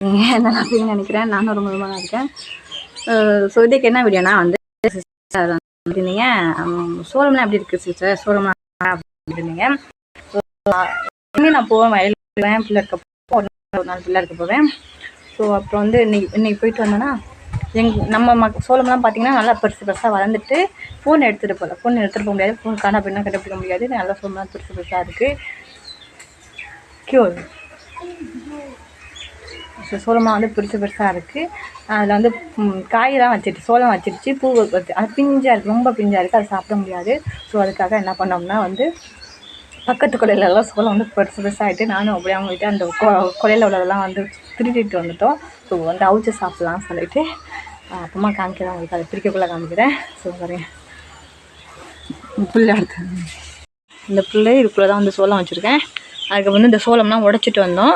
என்ன அப்படின்னு நினைக்கிறேன். நானும் ரொம்ப ரொம்ப நல்லா இருக்கேன். ஸோ இதுக்கு என்ன வீடியோனா வந்து இருந்தீங்க சோளம்லாம் எப்படி இருக்குது சிஸ்டர் சோளம்லாம் அப்படின்னீங்க ஸோ இன்னும் நான் போவேன் வயலுக்கு போவேன் பிள்ளை இருக்க போவேன் ஒரு நாள் பிள்ளை இருக்க போவேன். ஸோ அப்புறம் வந்து இன்னைக்கு இன்னைக்கு போயிட்டு வந்தோன்னா எங் நம்ம மக் சோளம்லாம் பார்த்தீங்கன்னா நல்லா பெருசு பெருசாக வளர்ந்துட்டு ஃபோன் எடுத்துகிட்டு போகல ஃபோன் எடுத்துகிட்டு போக முடியாது. ஃபோன் காண பின்னா கண்டுபிடிக்க முடியாது. நல்லா சோளம்லாம் பெருசு பெருசாக இருக்குது க்யூர் ஸோ சோளமாக வந்து பெருசு பெருசாக இருக்குது அதில் வந்து காயெல்லாம் வச்சிட்டு சோளம் வச்சிருச்சு பூ வச்சு அது பிஞ்சாக இருக்குது ரொம்ப பிஞ்சாக இருக்குது அது சாப்பிட முடியாது. ஸோ அதுக்காக என்ன பண்ணோம்னா வந்து பக்கத்து கொலையிலலாம் சோளம் வந்து பெருசு பெருசாகிட்டு நானும் அப்படியே அவங்ககிட்ட அந்த கொ- கொலையில் உள்ளதெல்லாம் வந்து திருடிட்டு வந்துட்டோம். ஸோ வந்து அவிச்சு சாப்பிட்லாம்னு சொல்லிட்டு அஹ், அப்புறமா காமிக்கிறேன் உங்களுக்கு அதை பிரிக்கக்குள்ளே காமிக்கிறேன். ஸோ பாருங்க. புல்லு எடுத்து இந்த புல்லு இதுக்குள்ளே தான் வந்து சோளம் வச்சுருக்கேன். அதுக்கு வந்து இந்த சோளம்லாம் உடச்சிட்டு வந்தோம்.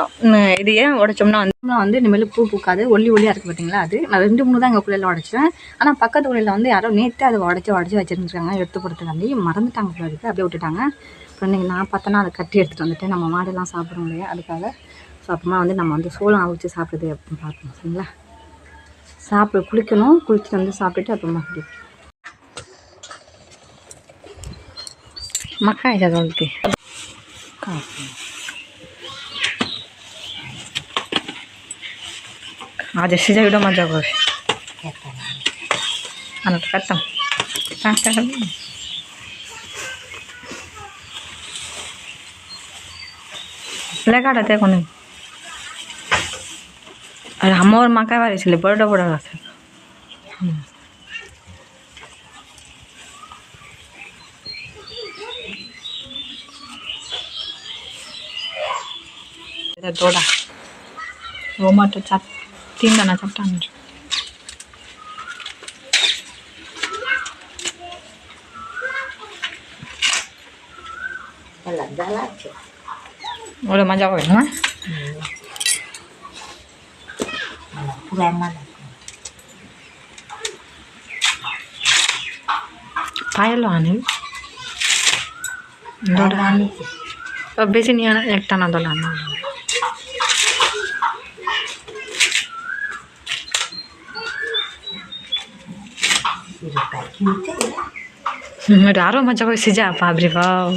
இது ஏன் உடைச்சோம்னா வந்து வந்து இனிமேல் பூ பூக்காது. ஒல்லி ஒல்லியாக இருக்குது பார்த்தீங்களா அது? நான் ரெண்டு மூணு தான் எங்கள் குள்ளையில் உடச்சேன். ஆனால் பக்கத்து குள்ளையில் வந்து யாரோ நேற்று அதை உடச்சி உடச்சி வச்சுருந்துருக்காங்க. எடுத்து கொடுத்துக்காண்டி மறந்துட்டாங்க போல இருக்கு. அப்படியே விட்டுட்டாங்க. அப்புறம் இன்றைக்கி நான் பார்த்தோன்னா அதை கட்டி எடுத்துகிட்டு வந்துட்டேன். நம்ம மாடெல்லாம் சாப்பிட்றோம் இல்லையா? அதுக்காக ஸோ அப்புறமா வந்து நம்ம வந்து சோளம் அவிச்சு சாப்பிட்றது அப்படின்னு பார்க்கணும் சரிங்களா? சாப்பிட குளிக்கணும். குளிச்சுட்டு வந்து சாப்பிட்டுட்டு அப்புறமா குடி மக்காய் আচ্ছা, মাঝে সিজাইটা মজা করে আনাটা কাটতাম। কাঁচটা খাবি লেখাটাতে এখন আর আমার মাকা বাড়ি ছিল বড়টা বড় গাছ দোড়া। রোমাটো চাপ। తిన్నాను చెప్తాను ওরে মজা হবে না? পায়েলো আনি বেশি নিয়ে একটা না দল আনা। আরও মজা করে সিজা বাবরে বাও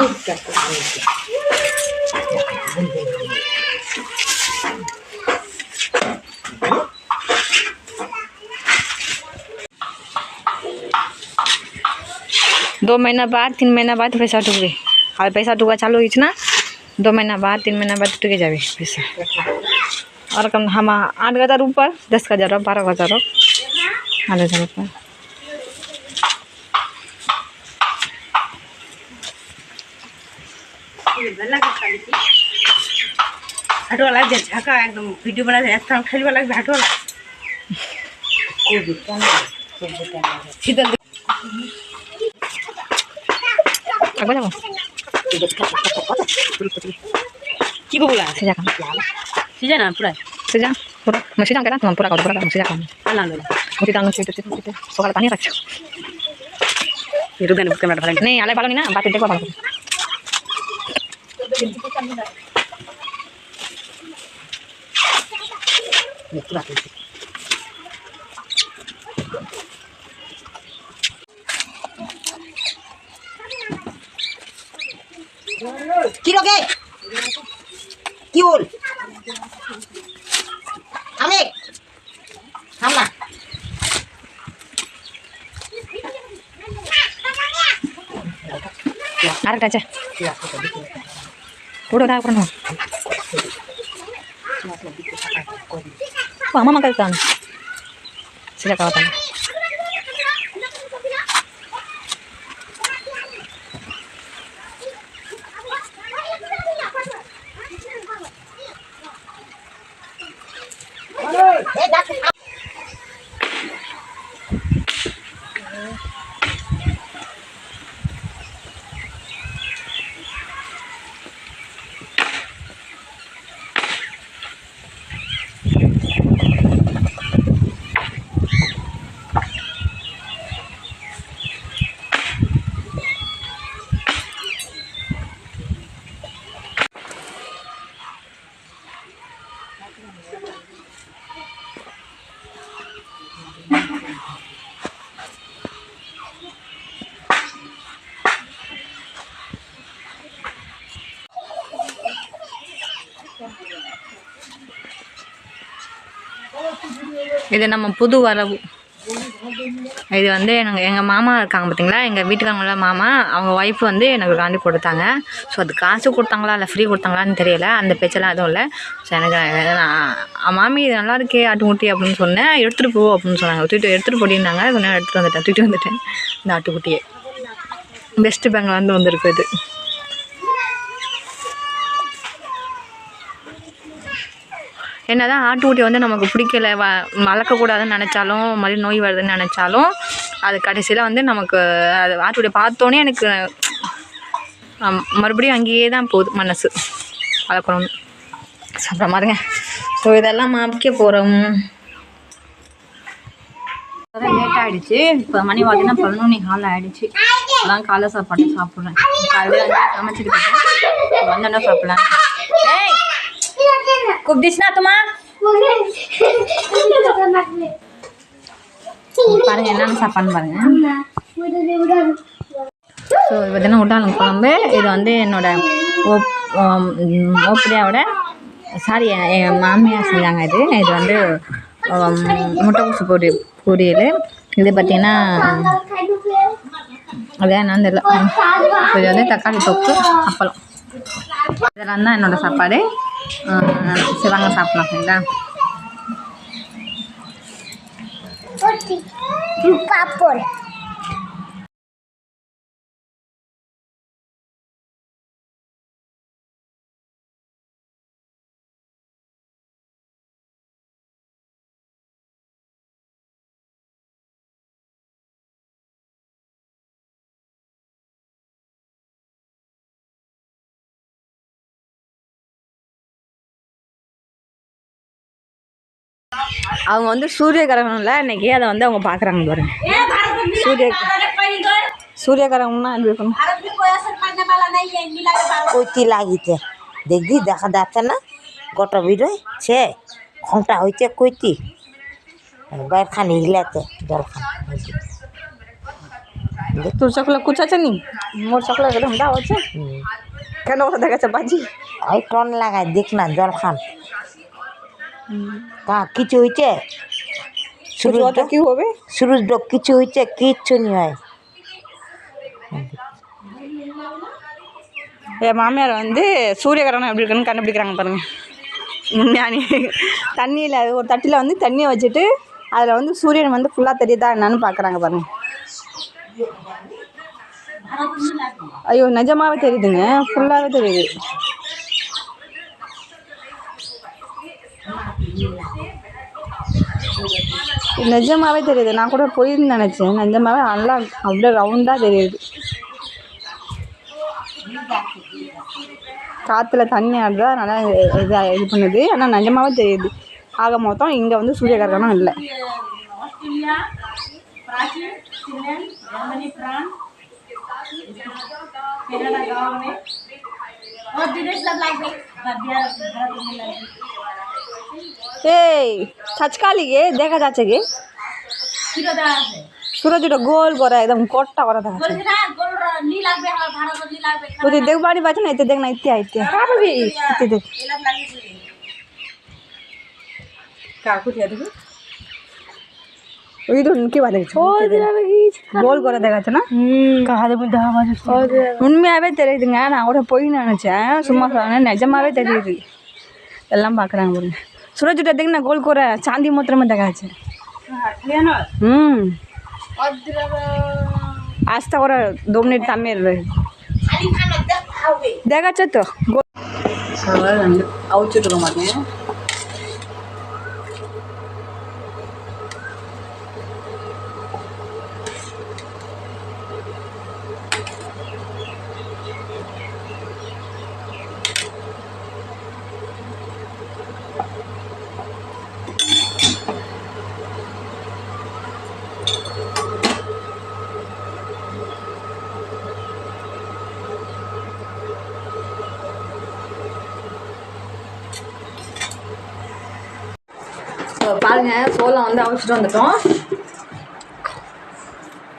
दो महीना बाद, तीन महीना बाद पैसा टूटे और पैसा टूका चालू हुई ना, दो महीना बाद, तीन महीना बाद टूके जावे पैसा। और कम हम आठ हज़ार ऊपर, दस हज़ार, बारह हज़ार। आठ हज़ार ऊपर। হাঁটুয়া লাগছে ঝাঁকা একদম। ভিডিও বানাতে একটা খেলবা লাগবে হাঁটুয়া লাগবে শীতল আগে যাব কি বলা? সিজা খাম সিজা না পুরাই। সিজা পুরো। মসি কেন তোমার পুরা পুরা মসি যা খাম আল্লাহ মসি মসি মসি সকালে পানি রাখছো ইউটিউব গানে ক্যামেরাটা ভালো নেই আলে ভালো নি না বাতি দেখব ভালো কি লোকে কি বল আমি হামলা আরেকটা আছে। পুরো দাও Wah, mama kaitan. Sila kawatan. இது நம்ம புது வரவு. இது வந்து எனக்கு எங்கள் மாமா இருக்காங்க பார்த்தீங்களா எங்கள் வீட்டுக்காரங்கள மாமா அவங்க ஒய்ஃப் வந்து எனக்கு காண்டி கொடுத்தாங்க. ஸோ அது காசு கொடுத்தாங்களா இல்லை ஃப்ரீ கொடுத்தாங்களான்னு தெரியல. அந்த பேச்செல்லாம் எதுவும் இல்லை. ஸோ எனக்கு நான் மாமி இது நல்லா இருக்கே ஆட்டுக்குட்டி அப்படின்னு சொன்னேன். எடுத்துகிட்டு போ அப்படின்னு சொன்னாங்க. தூக்கிட்டு எடுத்துகிட்டு போட்டிருந்தாங்க. கொஞ்சம் எடுத்துகிட்டு வந்துட்டேன். தூக்கிட்டு வந்துட்டேன். இந்த ஆட்டுக்குட்டியை பெஸ்ட்டு பேங்கில் வந்து வந்திருக்கு இது. என்ன தான் ஆட்டுக்குட்டி வந்து நமக்கு பிடிக்கல வ வளர்க்கக்கூடாதுன்னு நினச்சாலும் மறுபடியும் நோய் வருதுன்னு நினச்சாலும் அது கடைசியில் வந்து நமக்கு அது ஆட்டுக்குட்டியை பார்த்தோன்னே எனக்கு மறுபடியும் அங்கேயே தான் போகுது மனசு. வளர்க்கணும்னு சாப்பிட்ற மாதிரிங்க. ஸோ இதெல்லாம் மாப்பிக்க போகிறோம் லேட் ஆகிடுச்சு இப்போ மணி பார்த்தீங்கன்னா பதினொன்று கால் ஆகிடுச்சு அதான் காலை சாப்பாடு சாப்பிட்றேன். காலையில் வந்து சமைச்சிட்டு வந்தோன்னே சாப்பிட்லாம். குப்திஷ்னா துமா பாருங்க என்னென்ன சாப்பாடுன்னு பாருங்க. ஸோ இது பார்த்தீங்கன்னா உடாலம் குழம்பு. இது வந்து என்னோட ஓப் ஓப்படியாவோட சாரி என் மாமியார் செஞ்சாங்க இது. இது வந்து முட்டைக்கூசு முட்டைக்கோசு பொரி பொரியல். இது பார்த்திங்கன்னா அதே என்னன்னு தெரியல. இது வந்து தக்காளி தொக்கு அப்பளம். இதெல்லாம் தான் என்னோடய சாப்பாடு. சரி வாங்க சாப்பிடலாம் சரிங்களா? பாப்போம் அவங்க வந்து சூரிய கிரகணம்ல இன்னைக்கு அதை வந்து அவங்க பார்க்குறாங்க பாருங்க சூரிய சூரிய கிரகணம்னா எப்படி இருக்கணும் কইতি লাগিছে দেখবি দেখা যাচ্ছে না গোটা বিড়ই সে ঘন্টা হইতে কইতি বাইর খানি হিলাতে জল খান তোর চকলা কুচাচ্ছে নি মোর চকলা একদম দাও আছে কেন ওটা দেখাচ্ছে বাজি ওই টন লাগাই দেখ না জল খান কা কিছু হইছে শুরু সূরজ কি হবে সূরজ ডোক কিছু হইছে কিচ্ছু নি হয় என் மாமியார் வந்து சூரிய கிரகணம் எப்படி இருக்குன்னு கண்டுபிடிக்கிறாங்க பாருங்க உண்மையானே தண்ணியில் ஒரு தட்டில் வந்து தண்ணியை வச்சுட்டு அதில் வந்து சூரியன் வந்து ஃபுல்லாக தெரியுதா என்னன்னு பார்க்குறாங்க பாருங்க ஐயோ நிஜமாவே தெரியுதுங்க ஃபுல்லாகவே தெரியுது நிஜமாகவே தெரியுது. நான் கூட போயிருந்து நினச்சேன். நிஜமாகவே நல்லா அப்படியே ரவுண்டாக தெரியுது. காற்றுல தண்ணி ஆடுறதா நல்லா இதாக இது பண்ணுது. ஆனால் நிஜமாகவே தெரியுது. ஆக மொத்தம் இங்கே வந்து சூரிய கிரகணம் இல்லை এই ছাচকালি গে দেখা যাচ্ছে গে সূরজটা গোল করা একদম কটটা করা দেখা যাচ্ছে ওই দেখ বাড়ি বাজে না এতে দেখ না ইতে আইতে ইতে দেখ ওই তো কি বাজে கோல் குறை தேக்காச்சுன்னா உண்மையாகவே தெரியுதுங்க நான் கூட போய் நினச்சேன் சும்மா சொன்னேன் நிஜமாவே தெரியுது எல்லாம் பார்க்குறாங்க பாருங்க সূর্যটা দেখ না, গোল করে, চাঁদি মতোর দেখা আছে হুম। আস্থা করে দু তামের দেখাচ্ছ তো আউচে তো মানে பாருங்க சோளம் வந்து அவிச்சிட்டு வந்துட்டோம்.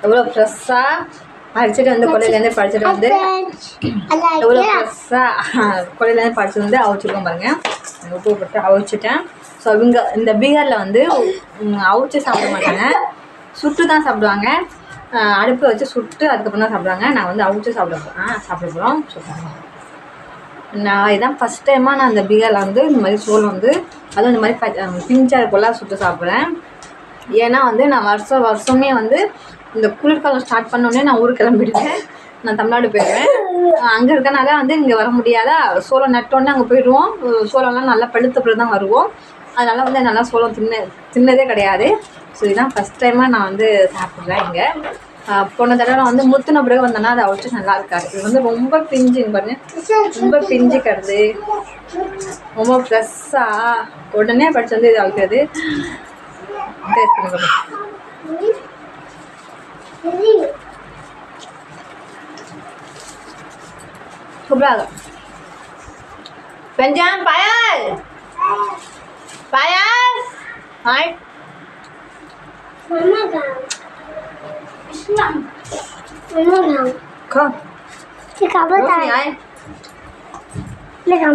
எவ்வளோ ஃப்ரெஷ்ஷாக அடிச்சுட்டு வந்து கொள்ளையிலேருந்து படிச்சுட்டு வந்து எவ்வளோ ஃப்ரெஷ்ஷாக கொள்ளையிலேருந்து படிச்சுட்டு வந்து அவிச்சிருக்கோம் பாருங்க. உப்பு போட்டு அவிச்சிட்டேன். ஸோ இவங்க இந்த பீகாரில் வந்து அவிச்சு சாப்பிட மாட்டாங்க. சுட்டு தான் சாப்பிடுவாங்க. அஹ் அடுப்பு வச்சு சுட்டு அதுக்கப்புறம் தான் சாப்பிடுவாங்க. நான் வந்து அவிச்சு சாப்பிட போகிறேன் சாப்பிட போகிறோம் ஸோ நான் இதான் ஃபஸ்ட் டைமாக நான் அந்த பீகாரில் வந்து இந்த மாதிரி சோளம் வந்து அதுவும் இந்த மாதிரி ப- பிஞ்சா சுட்டு சாப்பிட்றேன். ஏன்னா வந்து நான் வருஷம் வருஷமே வந்து இந்த குளிர்காலம் ஸ்டார்ட் பண்ணோடனே நான் ஊருக்கு கிளம்பிடுவேன் நான் தமிழ்நாடு போயிடுவேன் அங்கே இருக்கனால வந்து இங்கே வர முடியாதா? சோளம் நட்டோன்னே அங்கே போயிடுவோம். சோளம்லாம் நல்லா பழுத்த பிறகு தான் வருவோம். அதனால் வந்து நல்லா சோளம் தின்ன தின்னதே கிடையாது. ஸோ இதுதான் ஃபஸ்ட் டைமாக நான் வந்து சாப்பிட்றேன் இங்கே. போன தடவை வந்து முத்துன பிறகு வந்தோன்னா அதை அவிச்சு நல்லா இருக்காது. இது வந்து ரொம்ப பிஞ்சுன்னு பாருங்க. ரொம்ப பிஞ்சு கிடது ரொம்ப ஃப்ரெஷ்ஷாக உடனே படிச்சு வந்து இது அவிக்கிறது டேஸ்ட் பண்ணி பாருங்க. பெஞ்சான் பாயால். பாயால். ஹாய் खा लिखा बता लिखा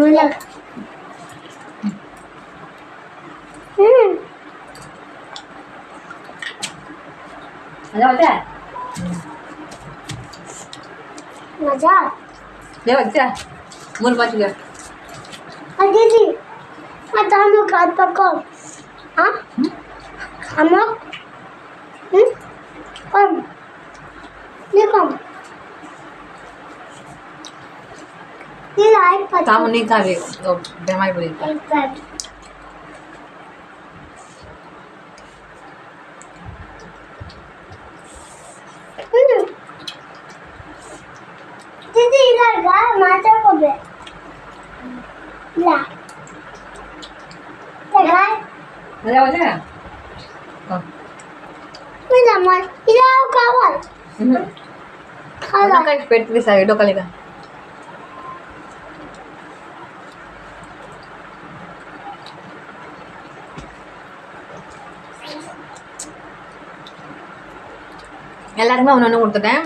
मज़ा आता है हाँ? मज़ा ले गया अरे जी आता हम लोग खाद पको हाँ हम? हम्म? लोग हम তামনি খাবে বেমাই বলি দিদি এবার গা মাথা কবে না দেখাই মজা মজা না আমার এরাও খাবার ડોકાલી પેટલી સારી ડોકાલી કા எல்லாருக்குமே ஒன்று ஒன்று கொடுத்துட்டேன்.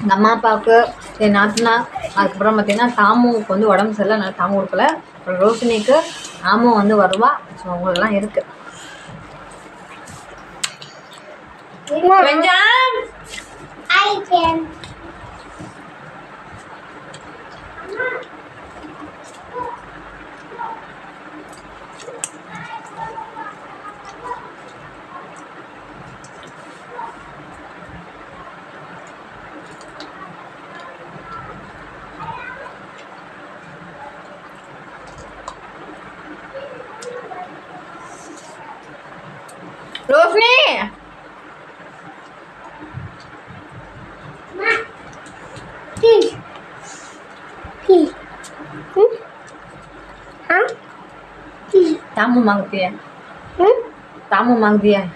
எங்கள் அம்மா அப்பாவுக்கு என் நாத்துனா அதுக்கப்புறம் பார்த்தீங்கன்னா சாமுவுக்கு வந்து உடம்பு சரியில்லை நான் சாமு கொடுக்கல. அப்புறம் ரோஷினிக்கு ஆமும் வந்து வருவா. ஸோ அவங்களெல்லாம் இருக்குது Good job. I can. Roshni Please. Tamu मांगती है Hmm? तामू मांग दिया है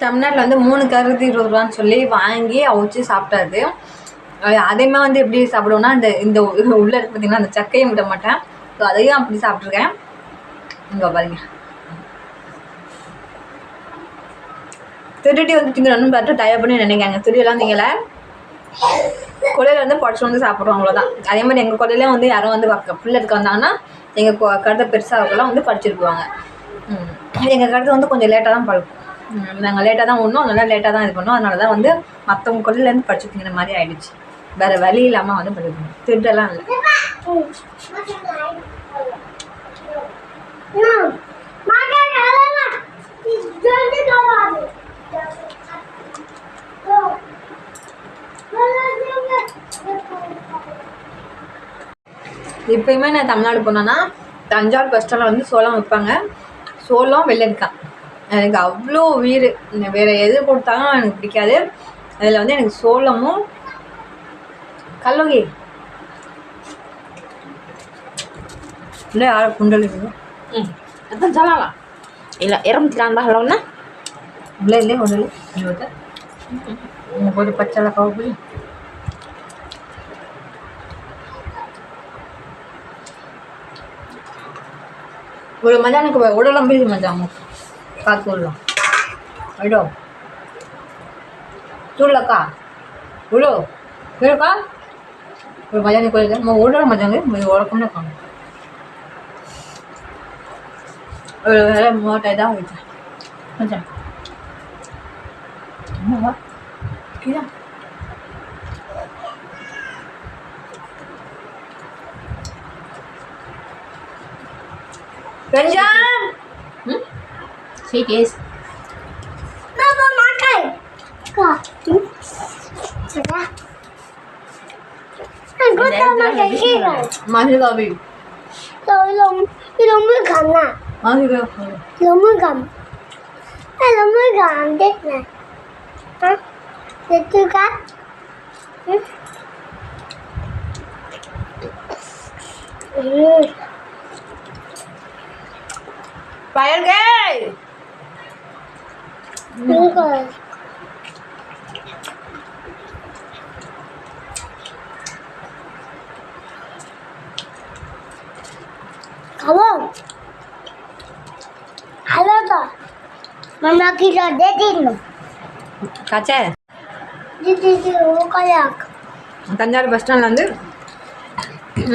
தமிழ்நாட்டில் வந்து மூணு கருது இருபது ரூபான்னு சொல்லி வாங்கி அவிச்சு சாப்பிட்டாரு அஹ் அதையுமே வந்து எப்படி சாப்பிடுவோம்னா இந்த இந்த உ- உள்ள இருக்கு பார்த்தீங்கன்னா அந்த சக்கையும் விட மாட்டேன் ஸோ அதையும் அப்படி சாப்பிட்ருக்கேன் இங்கே பாருங்க திருடி வந்து திங்கணும்னு பார்த்து டயர் பண்ணி நினைக்காங்க திருடியெல்லாம் திங்கலை கொலையில் வந்து படிச்சு வந்து சாப்பிட்றோம் அவ்வளோதான் அதே மாதிரி எங்கள் கொலையில வந்து யாரும் வந்து பக்க பிள்ளை இருக்க வந்தாங்கன்னா எங்கள் கடத்தை பெருசாக வந்து படிச்சிருக்குவாங்க எங்கள் கருத்து வந்து கொஞ்சம் லேட்டாக தான் பழக்கும். நாங்கள் லேட்டாக தான் ஒன்றும் அதனால லேட்டாக தான் இது பண்ணோம் அதனால தான் வந்து மற்றவங்க கொலையிலேருந்து படிச்சுக்கிற மாதிரி ஆயிடுச்சு. வேறு வழி இல்லாமல் வந்து படிக்கணும் திருடெல்லாம் இல்லை. No. Mother, Helena. He's going. இப்பயுமே நான் தமிழ்நாடு போனேன்னா தஞ்சாவூர் பஸ் ஸ்டாண்டில் வந்து சோளம் வைப்பாங்க. சோளம் வெள்ளரிக்காய். எனக்கு அவ்வளோ உயிர். வேறு எது கொடுத்தாலும் எனக்கு பிடிக்காது. அதில் வந்து எனக்கு சோளமும் கல்லோகி. இல்லை யாரும் குண்டல் இருக்குது அதான் சொல்லலாம் இல்லை எறும்புலாம் ஹலோண்ணா இல்லை இல்லை ஒன்றும் இல்லை. போய் பச்சை கவு போய் ஒரு மஜா எனக்கு உடலாம் போய் மஜா பார்த்து விடலாம் ஐடோ చూడలక్క ఉడు கேளுக்கா ஒரு மஜாங்க கோயிலுக்கு நம்ம ஓடுற மஜாங்க మీరు ஓடக்கும்னு காணும் ஒரு வேலை மூட்டை தான் வச்சேன் Ranjan! Hmm? cái gì Baba, makan. Kak. Sudah. Aku tak makan sirah. Masih tak habis. Tahu lom, lom makan lah. Masih tak habis. Lom makan. Eh, lom makan nè, hả, để Itu kan? Hmm? Hmm. Payel গে খাবো ভালো তো মামা kilo দিয়ে দিন কাছে দিদি ও কয়াক ತಂಜಾರು bus stand ಅಂದ್ರೆ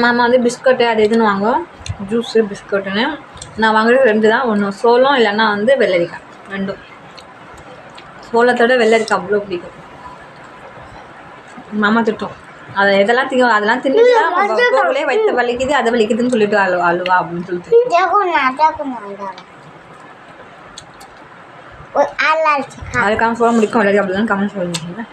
மாமா வந்து பிஸ்கட்டு அது இதுன்னு வாங்குவோம் ஜூஸு பிஸ்கட்டுன்னு. நான் வாங்குறது ரெண்டு தான். ஒன்று சோளம் இல்லைன்னா வந்து வெள்ளரிக்காய். ரெண்டும். சோளத்தோட வெள்ளரிக்காய் அவ்வளோ பிடிக்கும். மாமா திட்டம். அதை எதெல்லாம் திங்க அதெல்லாம் தின்னு போகலே வயிற்று வலிக்குது அதை வலிக்குதுன்னு சொல்லிட்டு அழுவா அழுவா அப்படின்னு சொல்லிட்டு. அதுக்காக சொல்ல முடிக்கும். வெள்ளரிக்காய் அப்படிதான் கமெண்ட் சொல்லுங்க